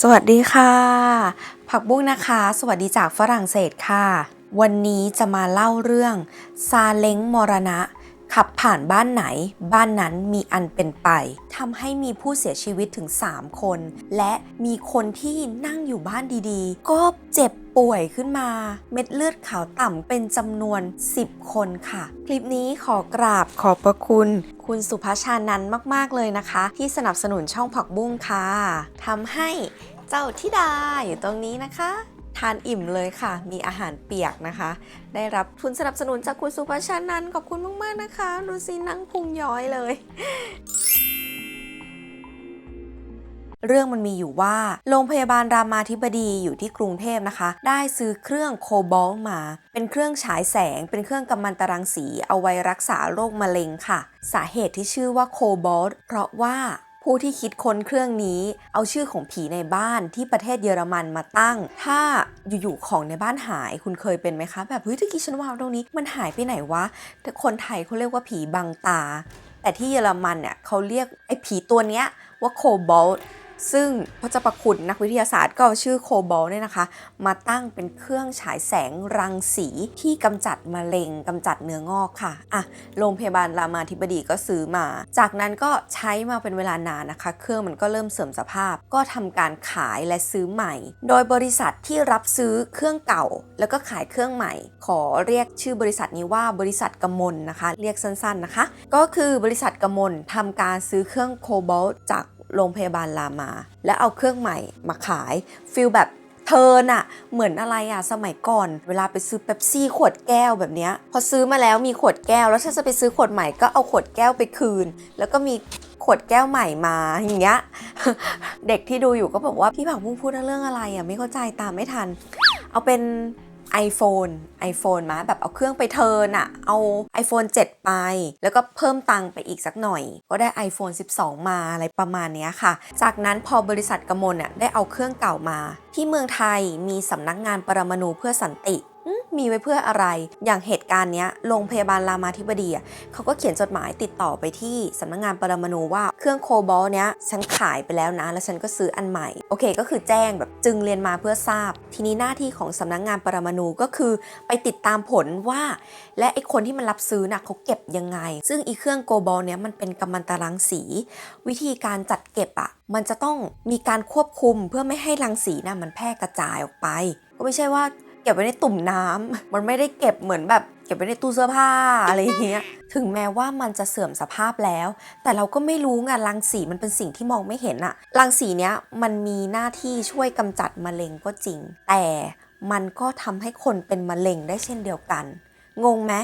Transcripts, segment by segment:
สวัสดีค่ะ ผักบุ้งนะคะ สวัสดีจากฝรั่งเศสค่ะ วันนี้จะมาเล่าเรื่องซาเล้งมรณะ ขับผ่านบ้านไหน บ้านนั้นมีอันเป็นไปทำให้มีผู้เสียชีวิตถึง 3 คน และมีคนที่นั่งอยู่บ้านดีๆ ก็เจ็บป่วยขึ้นมา เม็ดเลือดขาวต่ำเป็นจำนวน 10 คนค่ะ คลิปนี้ขอกราบขอบพระคุณ คุณสุภาชานันท์มาก ๆ เลยนะคะ ที่สนับสนุนช่องผักบุ้งค่ะทำให้เจ้าทิดาอยู่ตรงนี้นะคะ ทานอิ่มเลยค่ะ มีอาหารเปียกนะคะ ได้รับทุนสนับสนุนจากคุณสุภาชานันท์ขอบคุณมากๆนะคะ ดูสินั่งพุงย้อยเลย เรื่องมันมีอยู่ว่า โรงพยาบาลรามาธิบดีอยู่ที่กรุงเทพนะคะ ได้ซื้อเครื่องโคบอลมา เป็นเครื่องฉายแสง เป็นเครื่องกำมันตรังสี เอาไว้รักษาโรคมะเร็งค่ะ สาเหตุที่ชื่อว่าโคบอลเพราะว่า ผู้ที่คิดค้นเครื่องนี้ เอาชื่อของผีในบ้านที่ประเทศเยอรมันมาตั้ง ถ้าอยู่ๆของในบ้านหายคุณเคยเป็นไหมคะ แบบเฮ้ยตะกี้ฉันวางตรงนี้มันหายไปไหนวะแต่คนไทยเขาเรียกว่าผีบังตา แต่ที่เยอรมันเนี่ยเขาเรียกไอ้ผีตัวเนี้ยว่าโคบอลต์ ซึ่งพระเจ้าประคุณนักวิทยาศาสตร์ก็เอาชื่อโคบอลเนี่ยนะคะ มาตั้งเป็นเครื่องฉายแสงรังสีที่กำจัดมะเร็งกำจัดเนื้องอกค่ะอะโรงพยาบาลรามาธิบดีก็ซื้อมา จากนั้นก็ใช้มาเป็นเวลานานนะคะ เครื่องมันก็เริ่มเสื่อมสภาพ ก็ทำการขายและซื้อใหม่ โดยบริษัทที่รับซื้อเครื่องเก่า แล้วก็ขายเครื่องใหม่ ขอเรียกชื่อบริษัทนี้ว่าบริษัทกมลนะคะ เรียกสั้นๆนะคะ ก็คือบริษัทกมลทำการซื้อเครื่องโคบอลจากโรงพยาบาลรามาแล้วเอาเครื่องใหม่มาขายฟิลแบบเทิร์นอะเหมือนอะไรอะสมัยก่อน เวลาไปซื้อเป๊ปซี่ขวดแก้วแบบเนี้ยพอซื้อมาแล้วมีขวดแก้ว แล้วถ้าจะไปซื้อขวดใหม่ก็เอาขวดแก้วไปคืน แล้วก็มีขวดแก้วใหม่มาอย่างเงี้ยเด็กที่ดูอยู่ก็บอกว่าพี่ผักบุ้งพูดเรื่องอะไรอะไม่เข้าใจตามไม่ทัน เอาเป็น iPhone iPhone มาแบบเอาเครื่องไปเทิร์นอะเอา iPhone 7 ไป แล้วก็เพิ่มตังค์ไปอีกสักหน่อย ก็ได้ iPhone 12 มาอะไรประมาณเนี้ยค่ะ จากนั้นพอบริษัทกมลเนี่ยได้เอาเครื่องเก่ามา ที่เมืองไทยมีสำนักงานปรมาณูเพื่อสันติ มีไว้เพื่ออะไร อย่างเหตุการณ์เนี้ยโรงพยาบาลรามาธิบดีเขาก็เขียนจดหมายติดต่อไปที่สำนักงานปรมาณูว่าเครื่องโคบอลเนี้ยฉันขายไปแล้วนะ แล้วฉันก็ซื้ออันใหม่ โอเค ก็คือแจ้งแบบจึงเรียนมาเพื่อทราบ ทีนี้หน้าที่ของสำนักงานปรมาณูก็คือไปติดตามผลว่า และไอคนที่มันรับซื้อน่ะเขาเก็บยังไง ซึ่งอีเครื่องโกบอลเนี้ยมันเป็นกัมมันตรังสี วิธีการจัดเก็บอะ่ะมันจะต้องมีการควบคุมเพื่อไม่ให้รังสีน่ะมันแพร่กระจายออกไป ก็ไม่ใช่ว่า เก็บไว้ในตุ่มน้ำมันไม่ได้เก็บเหมือนแบบเก็บไว้ในตู้เสื้อผ้าอะไรอย่างเงี้ย ถึงแม้ว่ามันจะเสื่อมสภาพแล้ว แต่เราก็ไม่รู้ไงรังสีมันเป็นสิ่งที่มองไม่เห็นอะรังสีเนี้ยมันมีหน้าที่ช่วยกำจัดมะเร็งก็จริง แต่มันก็ทำให้คนเป็นมะเร็งได้เช่นเดียวกัน งงไหม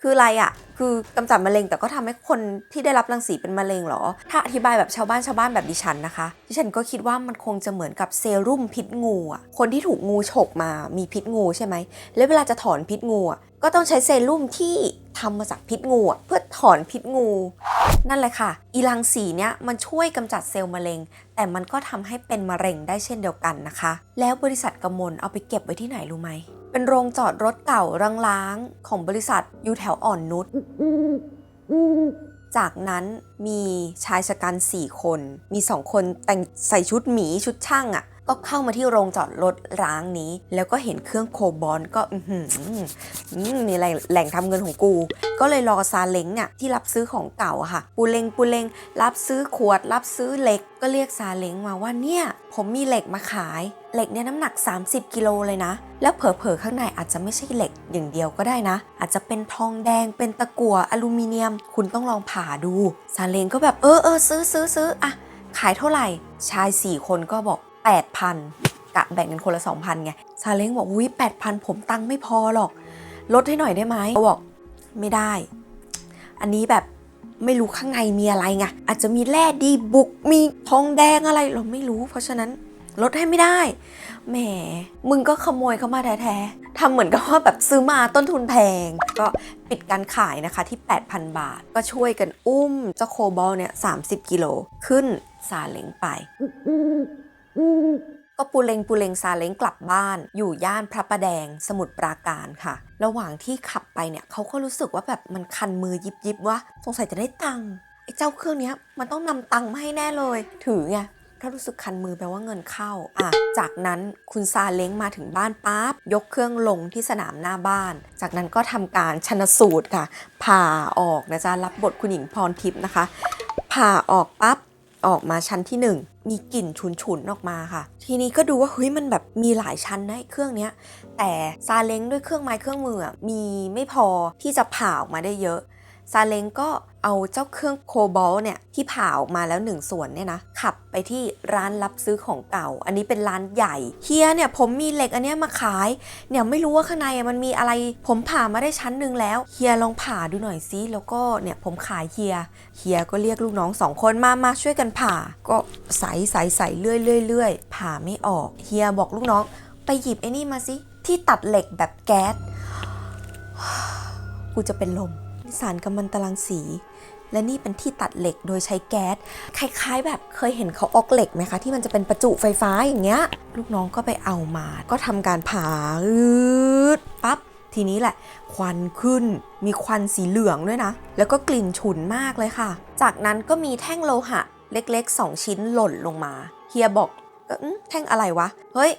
คืออะไรอะ่ะ คือกำจัดมะเร็งแต่ก็ทำให้คนที่ได้รับรังสีเป็นมะเร็งเหรอ ถ้าอธิบายแบบชาวบ้านชาวบ้านแบบดิฉันนะคะ ดิฉันก็คิดว่ามันคงจะเหมือนกับเซรุ่มพิษงูอะ่ะ คนที่ถูกงูฉกมามีพิษงูใช่ไหม แล้วเวลาจะถอนพิษงูอะก็ต้องใช้เซรุ่มที่ทำมาจากพิษงูอะเพื่อถอนพิษงู นั่นแหละค่ะ อีรังสีเนี้ยมันช่วยกำจัดเซลล์มะเร็ง แต่มันก็ทำให้เป็นมะเร็งได้เช่นเดียวกันนะคะ แล้วบริษัทกำมลเอาไปเก็บไว้ที่ไหนรู้ไหม เป็นโรงจอดรถเก่าร้างๆของบริษัทอยู่แถวอ่อนนุช จากนั้นมีชายชะกัน4คน มี2คนแต่งใส่ชุดหมีชุดช่างอะ่ะ ก็เข้ามาที่โรงจอดรถร้างนี้ แล้วก็เห็นเครื่องโคบอลก็อือหืออืมนี่แหล่งแหล่งทำเงินของกู ก็เลยรอซาเล้งเนี่ยที่รับซื้อของเก่าค่ะ ปูเลงปูเลงรับซื้อขวด รับซื้อเหล็ก ก็เรียกซาเล้งมาว่าเนี่ย ผมมีเหล็กมาขาย เหล็กเนี่ยน้ำหนัก 30 กิโลเลยนะ แล้วเผลอๆข้างในอาจจะไม่ใช่เหล็กอย่างเดียวก็ได้นะ อาจจะเป็นทองแดงเป็นตะกั่วอลูมิเนียม คุณต้องลองผ่าดูซาเล้งก็แบบเออเออซื้อซื้อซื้ออะขายเท่าไหร่ ชาย 4 คนก็บอก 8,000กะแบ่งกันคนละ 2,000ไงซาเล้งบอกอุ้ย8,000 ผมตังค์ไม่พอหรอก ลดให้หน่อยได้ไหมเขาบอกไม่ได้ อันนี้แบบไม่รู้ข้างในมีอะไรไงอาจจะมีแร่ดีบุกมีทองแดงอะไรเราไม่รู้ เพราะฉะนั้น ลดให้ไม่ได้ แหม มึงก็ขโมยเข้ามาแท้ๆทำเหมือนกับว่าแบบซื้อมาต้นทุนแพง ก็ปิดการขายนะคะที่ 8,000 บาท ก็ช่วยกันอุ้มเจ้าโคบอลเนี่ย30 กิโล ขึ้นซาเล้งไป ก็ปูเลงปูเลงซาเล้งกลับบ้าน อยู่ย่านพระประแดงสมุทรปราการค่ะ ระหว่างที่ขับไปเนี่ยเขาก็รู้สึกว่าแบบมันคันมือยิบยิบๆว่าสงสัยจะได้ตังค์ไอ้เจ้าเครื่องเนี้ยมันต้องนำตังค์มาให้แน่เลย ถือไง ถ้ารู้สึกคันมือแปลว่าเงินเข้าอะจากนั้นคุณซาเล้งมาถึงบ้านปั๊บยกเครื่องลงที่สนามหน้าบ้าน จากนั้นก็ทำการชนสูตรค่ะผ่าออกนะจ๊ะรับบทคุณหญิงพรทิพย์นะคะ ผ่าออกปั๊บออกมาชั้นที่หนึ่งมีกลิ่นฉุนๆออกมาค่ะ ทีนี้ก็ดูว่าเฮ้ยมันแบบมีหลายชั้นนะเครื่องเนี้ยแต่ซาเล้งด้วยเครื่องไม้เครื่องมือมีไม่พอที่จะผ่าออกมาได้เยอะซาเล้งก็ เอาเจ้าเครื่องโคบอลเนี่ยที่ผ่าออกมาแล้วหนึ่งส่วนเนี่ยนะขับไปที่ร้านรับซื้อของเก่า อันนี้เป็นร้านใหญ่เฮียเนี่ยผมมีเหล็กอันเนี้ยมาขาย เนี่ยไม่รู้ว่าข้างในมันมีอะไร ผมผ่ามาได้ชั้นหนึ่งแล้วเฮียลองผ่าดูหน่อยซิแล้วก็เนี่ยผมขายเฮียเฮียก็เรียกลูกน้องสองคนมามาช่วยกันผ่า ก็ใส่ใส่ใส่เลื่อยเลื่อยเลื่อยผ่าไม่ออกเฮียบอกลูกน้อง ไปหยิบไอ้นี่มาสิที่ตัดเหล็กแบบแก๊สกูจะเป็นลมสารกัมมันตรังสี และนี่เป็นที่ตัดเหล็กโดยใช้แก๊สคล้ายๆ แบบเคยเห็นเขาออกเหล็กไหมคะ ที่มันจะเป็นประจุไฟฟ้าอย่างเงี้ย ลูกน้องก็ไปเอามา ก็ทำการผ่าปั๊บทีนี้แหละ ควันขึ้น มีควันสีเหลืองด้วยนะ แล้วก็กลิ่นฉุนมากเลยค่ะ จากนั้นก็มีแท่งโลหะ เล็กๆ 2 ชิ้นหล่นลงมาเฮียบอกแท่งอะไรวะ เฮ้ย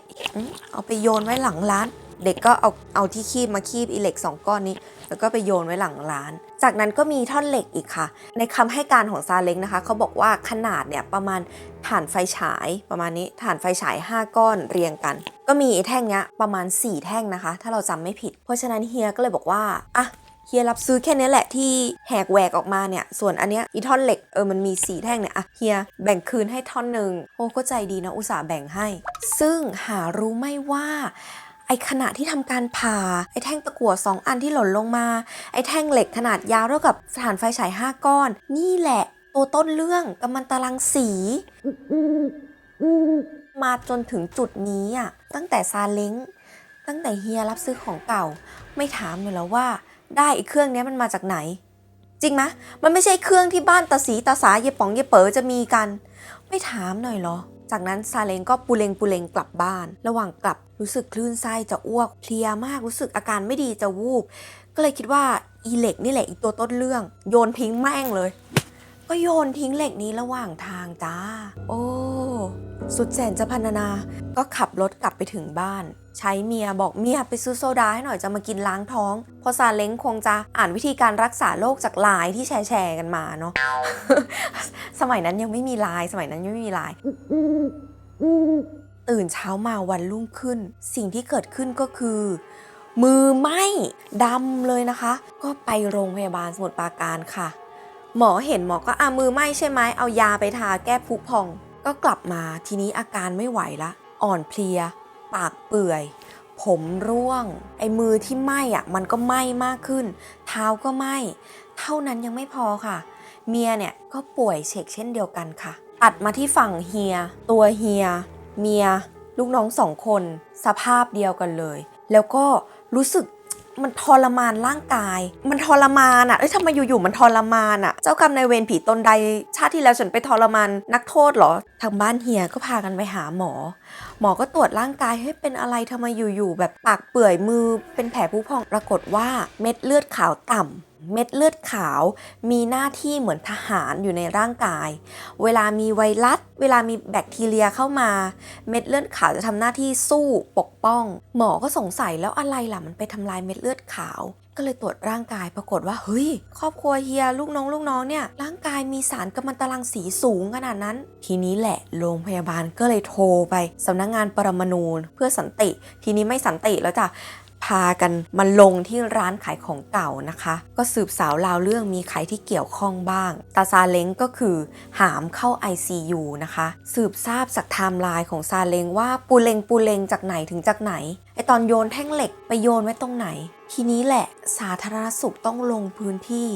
เอาไปโยนไว้หลังร้าน เด็กก็เอาเอาที่คีบมาคีบอีเล็กสองก้อนนี้ แล้วก็ไปโยนไว้หลังร้าน จากนั้นก็มีท่อนเหล็กอีกค่ะ ในคำให้การของซาเล้งนะคะ เขาบอกว่าขนาดเนี่ยประมาณถ่านไฟฉายประมาณนี้ถ่านไฟฉาย 5 ก้อนเรียงกัน ก็มีแท่งเนี้ยประมาณ 4 แท่งนะคะ ถ้าเราจำไม่ผิด เพราะฉะนั้นเฮียก็เลยบอกว่าอะเฮียรับซื้อแค่นี้แหละที่แหกแหวกออกมาเนี่ย ส่วนอันเนี้ยอีท่อนเหล็กเออมันมี4แท่งเนี่ยอะเฮียแบ่งคืนให้ท่อนหนึ่งโอ้ก็ใจดีนะอุตส่าห์แบ่งให้ ซึ่งหารู้ไม่ว่า อ้ขณะที่ทำการผ่า ไอ้แท่งตะกั่วสองอันที่หล่นลงมา ไอ้แท่งเหล็กขนาดยาวเท่ากับสถานไฟฉาย 5 ก้อน นี่แหละ ตัวต้นเรื่องกำมันตรังสี มาจนถึงจุดนี้อะตั้งแต่ซาเล้ง ตั้งแต่เฮียรับซื้อของเก่า ไม่ถามเลยแล้วว่า ได้ไอ้เครื่องนี้มันมาจากไหน จริงไหมมันไม่ใช่เครื่องที่บ้านตาสีตาสาเยป๋องเยเป๋อจะมีกัน ไม่ถามหน่อยเหรอ จากนั้นซาเลงก็ปูเลงปูเลงกลับบ้าน ระหว่างกลับรู้สึกคลื่นไส้จะอ้วกเพลียมากรู้สึกอาการไม่ดีจะวูบ ก็เลยคิดว่าอีเหล็กนี่แหละอีตัวต้นเรื่อง โยนทิ้งแม่งเลย ก็โยนทิ้งเหล็กนี้ระหว่างทางจ้า โอ้ สุดแสนจะพันนา ก็ขับรถกลับไปถึงบ้าน ใช้เมียบอกเมียไปซื้อโซดาให้หน่อยจะมากินล้างท้องพราะซาเล้งคงจะอ่านวิธีการรักษาโรคจากไลน์ที่แชร์แชร์กันมาเนาะ สมัยนั้นยังไม่มีไลน์สมัยนั้นยังไม่มีไลน์ตื่นเช้ามาวันรุ่งขึ้น สิ่งที่เกิดขึ้นก็คือมือไหม้ดำเลยนะคะ ก็ไปโรงพยาบาลสมุทรปราการค่ะ หมอเห็นหมอก็อามือไหม้ใช่ไหมเอายาไปทาแก้ผุพอง ก็กลับมาทีนี้อาการไม่ไหวละ อ่อนเพลีย ปากเปื่อย ผมร่วง ไอ้มือที่ไหม้อะมันก็ไหม้มากขึ้น เท้าก็ไหม้เท่านั้นยังไม่พอค่ะ เมียเนี่ยก็ป่วยเฉกเช่นเดียวกันค่ะ ตัดมาที่ฝั่งเฮีย ตัวเฮีย เมีย ลูกน้องสองคน สภาพเดียวกันเลย แล้วก็รู้สึก มันทรมานร่างกาย มันทรมานอะ่ะเอ้ยทำไมอยู่ๆมันทรมานอะ่ะ เจ้ากรรมนายเวรผีตนใด ชาติที่แล้วฉันไปทรมานนักโทษเหรอ ทางบ้านเฮียก็พากันไปหาหมอ หมอก็ตรวจร่างกายให้เป็นอะไรทำไมอยู่ๆแบบปากเปื่อยมือเป็นแผลผุพองปรากฏว่าเม็ดเลือดขาวต่ำ เม็ดเลือดขาว มีหน้าที่เหมือนทหารอยู่ในร่างกาย เวลามีไวรัส เวลามีแบคทีเรียเข้ามา เม็ดเลือดขาวจะทำหน้าที่สู้ปกป้อง หมอก็สงสัยแล้วอะไรล่ะมันไปทำลายเม็ดเลือดขาว ก็เลยตรวจร่างกายปรากฏว่าเฮ้ย ครอบครัวเฮียลูกน้องลูกน้องเนี่ยร่างกายมีสารกัมมันตรังสีสูงขนาดนั้น ทีนี้แหละโรงพยาบาลก็เลยโทรไปสำนักงานปรมาณูเพื่อสันติ ทีนี้ไม่สันติแล้วจ้ะ พากันมาลงที่ร้านขายของเก่านะคะ ก็สืบสาวราวเรื่องมีใครที่เกี่ยวข้องบ้าง ตาซาเล้งก็คือหามเข้า ICU นะคะ สืบทราบจากไทม์ไลน์ของซาเล้งว่าปูเลงปูเลงจากไหนถึงจากไหนไอตอนโยนแท่งเหล็กไปโยนไว้ตรงไหน ทีนี้แหละสาธารณสุขต้องลงพื้นที่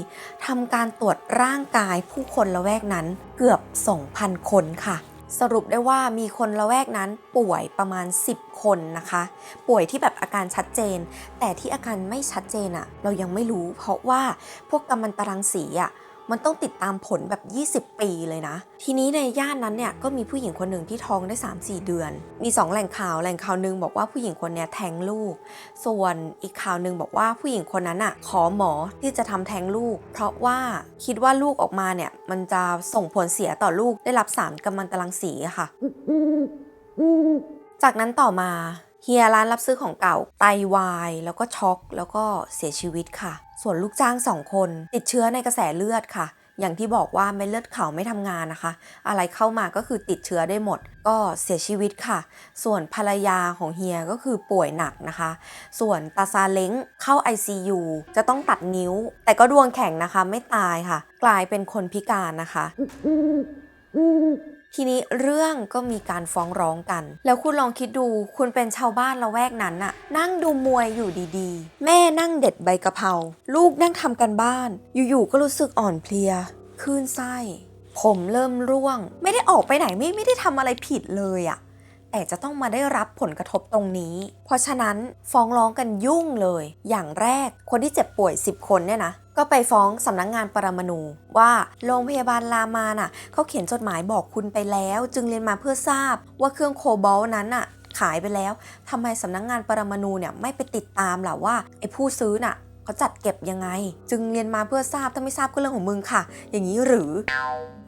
ทำการตรวจร่างกายผู้คนละแวกนั้นเกือบ 2,000 คนค่ะ สรุปได้ว่ามีคนละแวกนั้นป่วยประมาณ 10 คนนะคะ ป่วยที่แบบอาการชัดเจน แต่ที่อาการไม่ชัดเจนอะเรายังไม่รู้ เพราะว่าพวกกัมมันตรังสีอะ มันต้องติดตามผลแบบ 20 ปีเลยนะ ทีนี้ในย่านนั้นเนี่ยก็มีผู้หญิงคนหนึ่งที่ท้องได้ 3-4 เดือน มี 2 แหล่งข่าวแหล่งข่าวหนึ่งบอกว่าผู้หญิงคนนี้แท้งลูก ส่วนอีกข่าวหนึ่งบอกว่าผู้หญิงคนนั้นอะขอหมอที่จะทำแท้งลูก เพราะว่าคิดว่าลูกออกมาเนี่ยมันจะส่งผลเสียต่อลูกได้รับสารกัมมันตรังสีค่ะ จากนั้นต่อมา เฮียร้านรับซื้อของเก่าไตวาย แล้วก็ช็อก แล้วก็เสียชีวิตค่ะ ส่วนลูกจ้างสองคน ติดเชื้อในกระแสเลือดค่ะ อย่างที่บอกว่าเม็ดเลือดขาวไม่ทำงานนะคะ อะไรเข้ามาก็คือติดเชื้อได้หมด ก็เสียชีวิตค่ะ ส่วนภรรยาของเฮียก็คือป่วยหนักนะคะ ส่วนตาซาเล้งเข้า ICU จะต้องตัดนิ้ว แต่ก็ดวงแข็งนะคะไม่ตายค่ะ กลายเป็นคนพิการนะคะ ทีนี้เรื่องก็มีการฟ้องร้องกัน แล้วคุณลองคิดดูคุณเป็นชาวบ้านละแวกนั้นน่ะ นั่งดูมวยอยู่ดีๆ แม่นั่งเด็ดใบกะเพราลูกนั่งทำกันบ้าน อยู่ๆก็รู้สึกอ่อนเพลียคลื่นไส้ ผมเริ่มร่วง ไม่ได้ออกไปไหนไม่ไม่ได้ทำอะไรผิดเลยอะแต่จะต้องมาได้รับผลกระทบตรงนี้ เพราะฉะนั้นฟ้องร้องกันยุ่งเลย อย่างแรกคนที่เจ็บป่วย 10 คนเนี่ยนะ ก็ไปฟ้องสำนักงงานปรมาณูว่าโรงพยาบาลรามาน่ะเขาเขียนจดหมายบอกคุณไปแล้ว จึงเรียนมาเพื่อทราบว่าเครื่องโคบอลนั้นน่ะขายไปแล้วทำไมสำนักงงานปรมาณูเนี่ยไม่ไปติดตามล่ะว่าไอ้ผู้ซื้อน่ะ เขาจัดเก็บยังไง จึงเรียนมาเพื่อทราบถ้าไม่ทราบก็เรื่องของมึงค่ะ อย่างนี้หรือ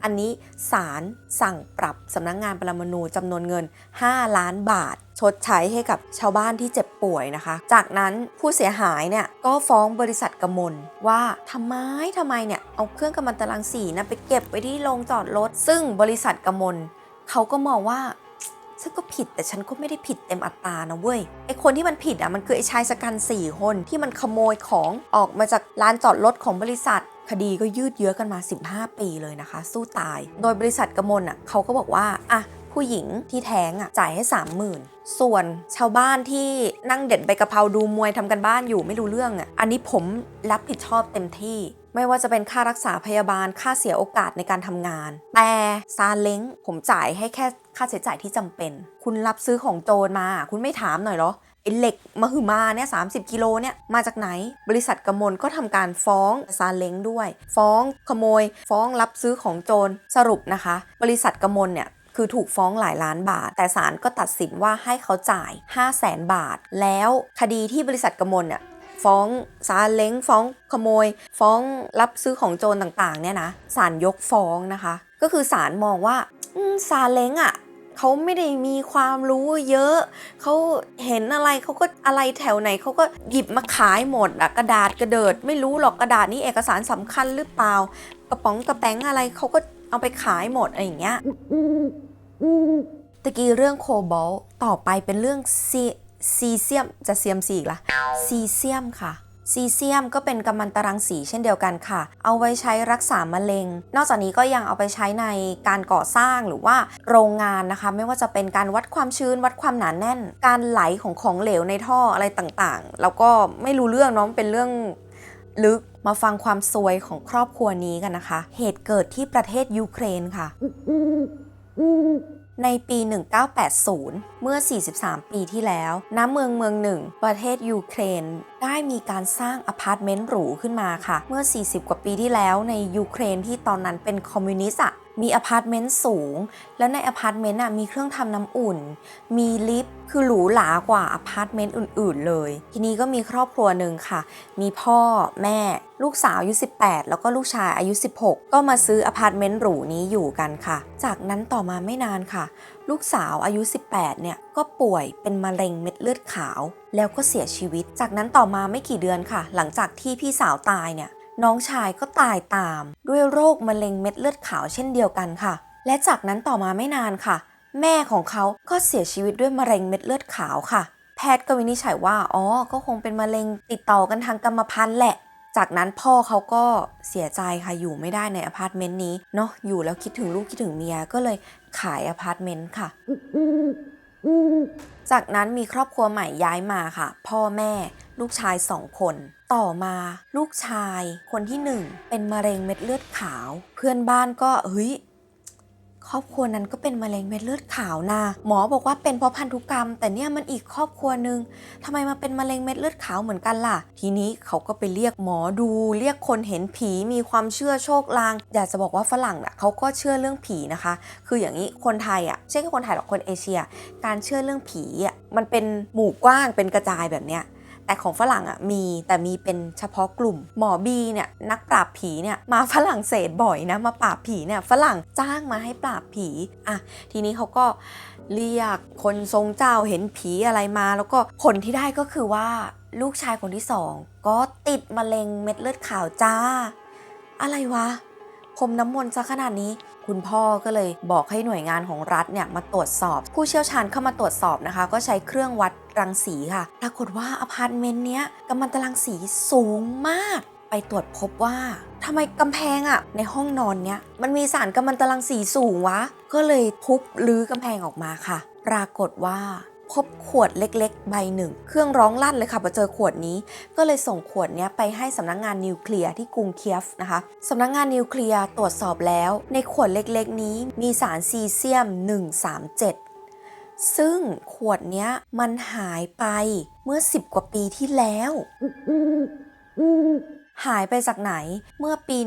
อันนี้ศาลสั่งปรับสำนักงงานปรมาณูจำนวนเงิน 5 ล้านบาท ชดใช้ให้กับชาวบ้านที่เจ็บป่วยนะคะ จากนั้นผู้เสียหายเนี่ยก็ฟ้องบริษัทกมลว่าทำไมทำไมเนี่ยเอาเครื่องกำมันตรังสีนะไปเก็บไว้ที่โรงจอดรถซึ่งบริษัทกมลเขาก็มองว่า ฉันก็ผิดแต่ฉันก็ไม่ได้ผิดเต็มอัตรานะเว้ยไอคนที่มันผิดอะมันคือไอชายชะกัน4คนที่มันขโมยของออกมาจากลานจอดรถของบริษัทคดีก็ยืดเยื้อกันมา 15 ปีเลยนะคะ สู้ตาย โดยบริษัทกมลอะเขาก็บอกว่าอะผู้หญิงที่แท้งอะจ่ายให้ 30,000 ส่วนชาวบ้านที่นั่งเด็ดใบกะเพราดูมวยทำกันบ้านอยู่ไม่รู้เรื่องอะอันนี้ผมรับผิดชอบเต็มที่ไม่ว่าจะเป็นค่ารักษาพยาบาลค่าเสียโอกาสในการทำงาน แต่ซาเล้งผมจ่ายให้แค่ ค่าใช้จ่ายที่จำเป็น คุณรับซื้อของโจรมา คุณไม่ถามหน่อยเหรอไอ้เหล็กมหึมาเนี่ยสากิโลเนี่ยมาจากไหน บริษัทกมลก็ทำการฟ้องซาเล้งด้วย ฟ้องขโมย ฟ้องรับซื้อของโจรสรุปนะคะ บริษัทกมลเนี่ยคือถูกฟ้องหลายล้านบาท แต่ศาลก็ตัดสินว่าให้เขาจ่าย 5 0 0แสนบาท แล้วคดีที่บริษัทกมลเนี่ยฟ้องซาเล้งฟ้องขโมย ฟ้องรับซื้อของโจรต่างๆเนี่ยนะศาลยกฟ้องนะคะ ก็คือศาลมองว่าซาเล้งอะ เขาไม่ได้มีความรู้เยอะ เขาเห็นอะไรเขาก็อะไรแถวไหนเขาก็หยิบมาขายหมดอะกระดาษกระเดิด ไม่รู้หรอกกระดาษนี้เอกสารสำคัญหรือเปล่า กระป๋องกระแป้งอะไรเขาก็เอาไปขายหมดอะไรอย่างเงี้ยตะกี้เรื่องโคบอลต์ต่อไปเป็นเรื่องซีซีเซียมจะเซียมซีอีกละซีเซียมค่ะ ซีเซียมก็เป็นกัมมันตรังสีเช่นเดียวกันค่ะ เอาไว้ใช้รักษามะเร็ง นอกจากนี้ก็ยังเอาไปใช้ในการก่อสร้างหรือว่าโรงงานนะคะ ไม่ว่าจะเป็นการวัดความชื้นวัดความหนาแน่น การไหลของของเหลวในท่ออะไรต่างๆ แล้วก็ไม่รู้เรื่องเนาะเป็นเรื่องลึกมาฟังความซวยของครอบครัวนี้กันนะคะ เหตุเกิดที่ประเทศยูเครนค่ะ ในปี 1980 เมื่อ 43 ปีที่แล้ว ณ เมืองเมืองหนึ่ง ประเทศยูเครน ได้มีการสร้างอพาร์ตเมนต์หรูขึ้นมาค่ะ เมื่อ 40 กว่าปีที่แล้วในยูเครนที่ตอนนั้นเป็นคอมมิวนิสต์อะ มีอพาร์ตเมนต์สูง แล้วในอพาร์ตเมนต์อะมีเครื่องทำน้ำอุ่น มีลิฟต์คือหรูหรากว่าอพาร์ตเมนต์อื่น ๆ เลย ทีนี้ก็มีครอบครัวหนึ่งค่ะ มีพ่อแม่ ลูกสาวอายุ 18 แล้วก็ลูกชายอายุ 16 ก็มาซื้ออพาร์ตเมนต์หรูนี้อยู่กันค่ะ จากนั้นต่อมาไม่นานค่ะ ลูกสาวอายุ 18 เนี่ยก็ป่วยเป็นมะเร็งเม็ดเลือดขาว แล้วก็เสียชีวิต จากนั้นต่อมาไม่กี่เดือนค่ะ หลังจากที่พี่สาวตายเนี่ย น้องชายก็ตายตาม ด้วยโรคมะเร็งเม็ดเลือดขาวเช่นเดียวกันค่ะ และจากนั้นต่อมาไม่นานค่ะ แม่ของเขาก็เสียชีวิตด้วยมะเร็งเม็ดเลือดขาวค่ะ แพทย์ก็วินิจฉัยว่าอ๋อก็คงเป็นมะเร็งติดต่อกันทางกรรมพันธุ์แหละ จากนั้นพ่อเขาก็เสียใจค่ะอยู่ไม่ได้ในอพาร์ตเมนต์นี้เนาะอยู่แล้วคิดถึงลูกคิดถึงเมียก็เลยขายอพาร์ตเมนต์ค่ะจากนั้นมีครอบครัวใหม่ย้ายมาค่ะ พ่อแม่ ลูกชายสองคน ต่อมาลูกชายคนที่หนึ่งเป็นมะเร็งเม็ดเลือดขาว เพื่อนบ้านก็เฮ้ยครอบครัวนั้นก็เป็นมะเร็งเม็ดเลือดขาวนะหมอบอกว่าเป็นเพราะพันธุกรรม แต่เนี่ยมันอีกครอบครัวหนึ่งทำไมมาเป็นมะเร็งเม็ดเลือดขาวเหมือนกันล่ะ ทีนี้เขาก็ไปเรียกหมอดู เรียกคนเห็นผีมีความเชื่อโชคลาง อยากจะบอกว่าฝรั่งน่ะเขาก็เชื่อเรื่องผีนะคะ คืออย่างนี้คนไทยอะไม่ใช่แค่คนไทยหรอกคนเอเชีย การเชื่อเรื่องผีอะมันเป็นหมู่กว้างเป็นกระจายแบบเนี้ย แต่ของฝรั่งอะมีแต่มีเป็นเฉพาะกลุ่ม หมอบีเนี่ยนักปราบผีเนี่ยมาฝรั่งเศสบ่อยนะมาปราบผีเนี่ยฝรั่งจ้างมาให้ปราบผีอะทีนี้เขาก็เรียกคนทรงเจ้าเห็นผีอะไรมา แล้วก็ผลที่ได้ก็คือว่าลูกชายคนที่สองก็ติดมะเร็งเม็ดเลือดขาวจ้า อะไรวะ พรมน้ำมนต์ซะขนาดนี้ คุณพ่อก็เลยบอกให้หน่วยงานของรัฐเนี่ยมาตรวจสอบ ผู้เชี่ยวชาญเข้ามาตรวจสอบนะคะ ก็ใช้เครื่องวัดรังสีค่ะ ปรากฏว่าอพาร์ตเมนต์เนี้ยกัมมันตรังสีสูงมาก ไปตรวจพบว่าทำไมกำแพงอะในห้องนอนเนี้ยมันมีสารกัมมันตรังสีสูงวะ ก็เลยทุบลื้อกำแพงออกมาค่ะ ปรากฏว่า พบขวดเล็กๆ ใบหนึ่ง เครื่องร้องลั่นเลยค่ะพอเจอขวดนี้ ก็เลยส่งขวดนี้ไปให้สำนักงงานนิวเคลียร์ที่กรุงเคียฟนะคะสำนักงงานนิวเคลียร์ตรวจสอบแล้ว ในขวดเล็กๆ นี้มีสารซีเซียม 137 ซึ่งขวดนี้มันหายไปเมื่อ 10 กว่าปีที่แล้วหายไปจากไหนเมื่อปี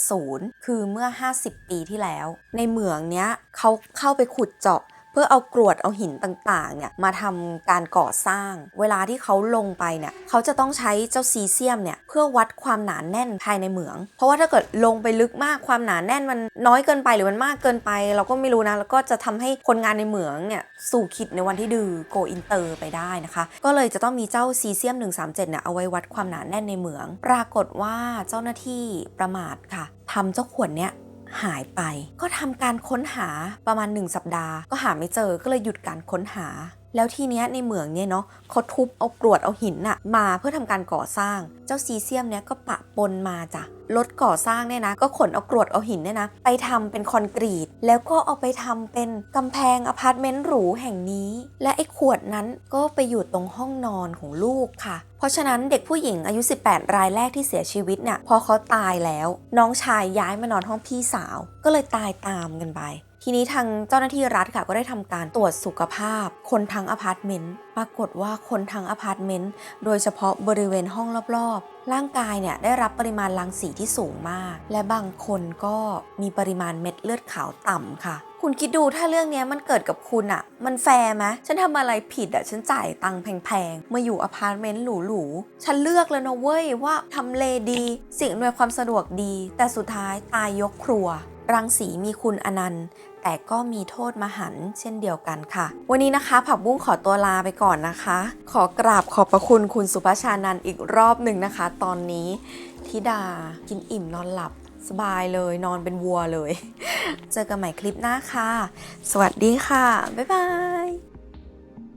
1970 คือเมื่อ 50 ปีที่แล้ว ในเหมืองเนี้ยเขาเข้าไปขุดเจาะ พื่อเอากรวดเอาหินต่างๆเนี่ยมาทำการก่อสร้าง เวลาที่เขาลงไปเนี่ยเขาจะต้องใช้เจ้าซีเซียมเนี่ยเพื่อวัดความหนาแน่นภายในเหมือง เพราะว่าถ้าเกิดลงไปลึกมากความหนาแน่นมันน้อยเกินไปหรือมันมากเกินไป เราก็ไม่รู้นะแล้วก็จะทำให้คนงานในเหมืองเนี่ยสู่ขิดในวันที่ดือโกอินเตอร์ไปได้นะคะ ก็เลยจะต้องมีเจ้าซีเซียม 137เนี่ยเอาไว้วัดความหนาแน่นในเหมือง ปรากฏว่าเจ้าหน้าที่ประมาทค่ะทำเจ้าขวดเนี้ย หายไป ก็ทำการค้นหาประมาณ 1 สัปดาห์ ก็หาไม่เจอก็เลยหยุดการค้นหา แล้วทีเนี้ยในเหมืองเนี่ยเนาะเขาทุบเอากรวดเอาหินน่ะมาเพื่อทำการก่อสร้าง เจ้าซีเซียมเนี่ยก็ปะปนมาจ้ะรถก่อสร้างเนี่ยนะ ก็ขนเอากรวดเอาหินเนี่ยนะ ไปทำเป็นคอนกรีต แล้วก็เอาไปทำเป็นกำแพงอพาร์ตเมนต์หรูแห่งนี้ และไอ้ขวดนั้นก็ไปอยู่ตรงห้องนอนของลูกค่ะ เพราะฉะนั้นเด็กผู้หญิงอายุ 18 รายแรกที่เสียชีวิตเนี่ยพอเขาตายแล้ว น้องชายย้ายมานอนห้องพี่สาว ก็เลยตายตามกันไป ทีนี้ทางเจ้าหน้าที่รัฐค่ะก็ได้ทำการตรวจสุขภาพ คนทั้งอพาร์ตเมนต์ปรากฏว่าคนทั้งอพาร์ตเมนต์โดยเฉพาะบริเวณห้องรอบๆ ร่างกายเนี่ยได้รับปริมาณรังสีที่สูงมาก และบางคนก็มีปริมาณเม็ดเลือดขาวต่ำค่ะ คุณคิดดูถ้าเรื่องนี้มันเกิดกับคุณอะมันแฟร์ไหมฉันทำอะไรผิดอะฉันจ่ายตังค์แพงๆมาอยู่อพาร์ตเมนต์หรูๆฉันเลือกแล้วนะเว้ยว่าทำเลดี สิ่งอำนวยความสะดวกดี แต่สุดท้ายตายยกครัวรังสีมีคุณอนันต์ แต่ก็มีโทษมหันเช่นเดียวกันค่ะ วันนี้นะคะ ผักบุ้งขอตัวลาไปก่อนนะคะ ขอกราบขอบพระคุณคุณสุภาชานันท์อีกรอบหนึ่งนะคะ ตอนนี้ทิดากินอิ่มนอนหลับสบายเลยนอนเป็นวัวเลย เจอกันใหม่คลิปหน้าค่ะ สวัสดีค่ะ บ๊ายบาย